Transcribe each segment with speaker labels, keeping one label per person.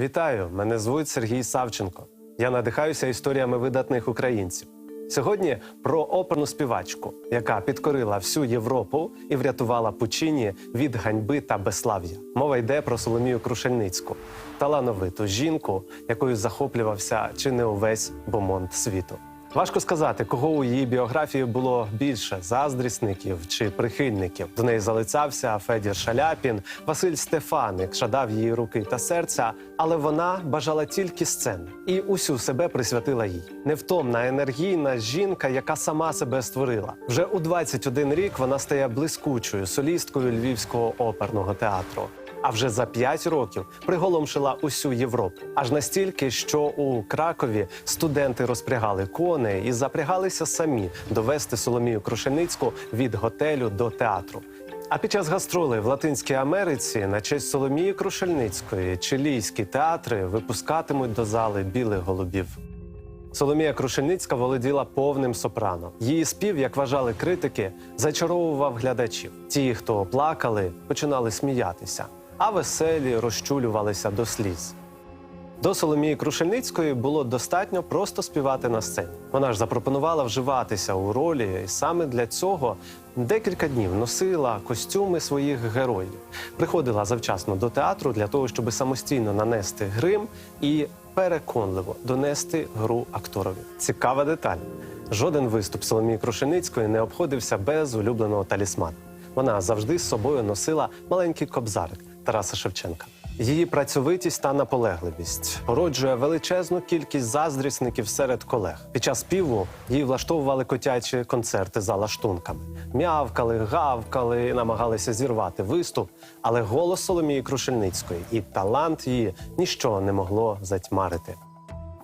Speaker 1: Вітаю! Мене звуть Сергій Савченко. Я надихаюся історіями видатних українців. Сьогодні про оперну співачку, яка підкорила всю Європу і врятувала Пучині від ганьби та безслав'я. Мова йде про Соломію Крушельницьку, талановиту жінку, якою захоплювався чи не увесь бомонд світу. Важко сказати, кого у її біографії було більше заздрісників чи прихильників. До неї залицявся Федір Шаляпін, Василь Стефаник, жадав її руки та серця, але вона бажала тільки сцени і усю себе присвятила їй. Невтомна, енергійна жінка, яка сама себе створила. Вже у 21 рік вона стає блискучою солісткою Львівського оперного театру. А вже за п'ять років приголомшила усю Європу. Аж настільки, що у Кракові студенти розпрягали коней і запрягалися самі довести Соломію Крушеницьку від готелю до театру. А під час гастролей в Латинській Америці на честь Соломії Крушельницької чилійські театри випускатимуть до зали білих голубів. Соломія Крушельницька володіла повним сопрано. Її спів, як вважали критики, зачаровував глядачів. Ті, хто плакали, починали сміятися, а веселі розчулювалися до сліз. До Соломії Крушельницької було достатньо просто співати на сцені. Вона ж запропонувала вживатися у ролі, і саме для цього декілька днів носила костюми своїх героїв. Приходила завчасно до театру для того, щоб самостійно нанести грим і переконливо донести гру акторові. Цікава деталь. Жоден виступ Соломії Крушельницької не обходився без улюбленого талісмана. Вона завжди з собою носила маленький кобзарик Тараса Шевченка. Її працьовитість та наполегливість породжує величезну кількість заздрісників серед колег. Під час співу їй влаштовували котячі концерти за лаштунками. М'явкали, гавкали, намагалися зірвати виступ. Але голос Соломії Крушельницької і талант її ніщо не могло затьмарити.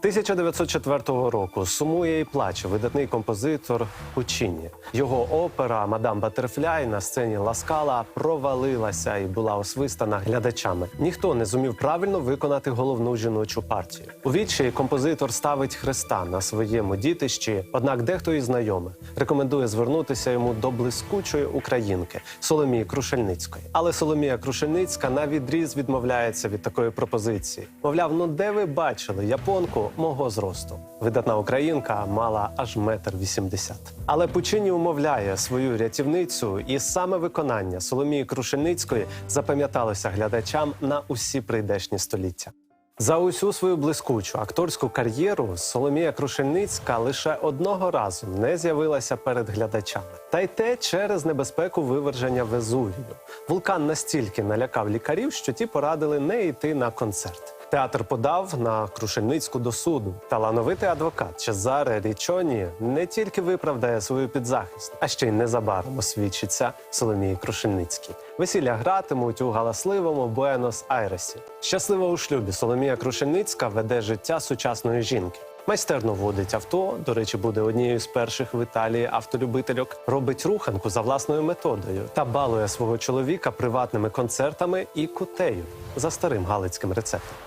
Speaker 1: 1904 року сумує і плаче видатний композитор Пучіні. Його опера Мадам Батерфляй на сцені Ласкала провалилася і була освистана глядачами. Ніхто не зумів правильно виконати головну жіночу партію. У відчаї композитор ставить хреста на своєму дітищі. Однак дехто із знайомих рекомендує звернутися йому до блискучої українки Соломії Крушельницької. Але Соломія Крушельницька на відріз відмовляється від такої пропозиції. Мовляв, ну де ви бачили японку мого зросту? Видатна українка мала аж метр вісімдесят. Але Пучині умовляє свою рятівницю, і саме виконання Соломії Крушельницької запам'яталося глядачам на усі прийдешні століття. За усю свою блискучу акторську кар'єру Соломія Крушельницька лише одного разу не з'явилася перед глядачами. Та й те через небезпеку виверження Везувію. Вулкан настільки налякав лікарів, що ті порадили не йти на концерт. Театр подав на Крушельницьку до суду. Талановитий адвокат Чезаре Річоні не тільки виправдає свою підзахист, а ще й незабаром освідчиться Соломії Крушельницькій. Весілля гратимуть у галасливому Буенос-Айресі. Щаслива у шлюбі Соломія Крушельницька веде життя сучасної жінки. Майстерно водить авто. До речі, буде однією з перших в Італії автолюбительок. Робить руханку за власною методою та балує свого чоловіка приватними концертами і кутею за старим галицьким рецептом.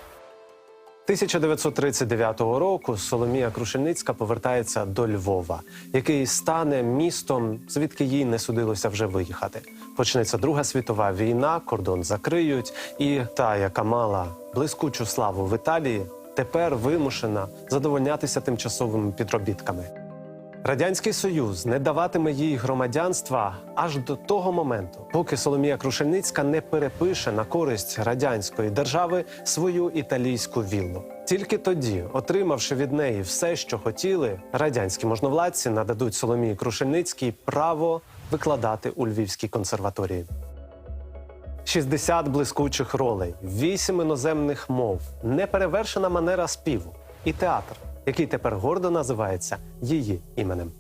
Speaker 1: 1939 року Соломія Крушельницька повертається до Львова, який стане містом, звідки їй не судилося вже виїхати. Почнеться Друга світова війна, кордон закриють, і та, яка мала блискучу славу в Італії, тепер вимушена задовольнятися тимчасовими підробітками. Радянський Союз не даватиме їй громадянства аж до того моменту, поки Соломія Крушельницька не перепише на користь радянської держави свою італійську віллу. Тільки тоді, отримавши від неї все, що хотіли, радянські можновладці нададуть Соломії Крушельницькій право викладати у Львівській консерваторії. 60 блискучих ролей, 8 іноземних мов, неперевершена манера співу і театр, який тепер гордо називається її іменем.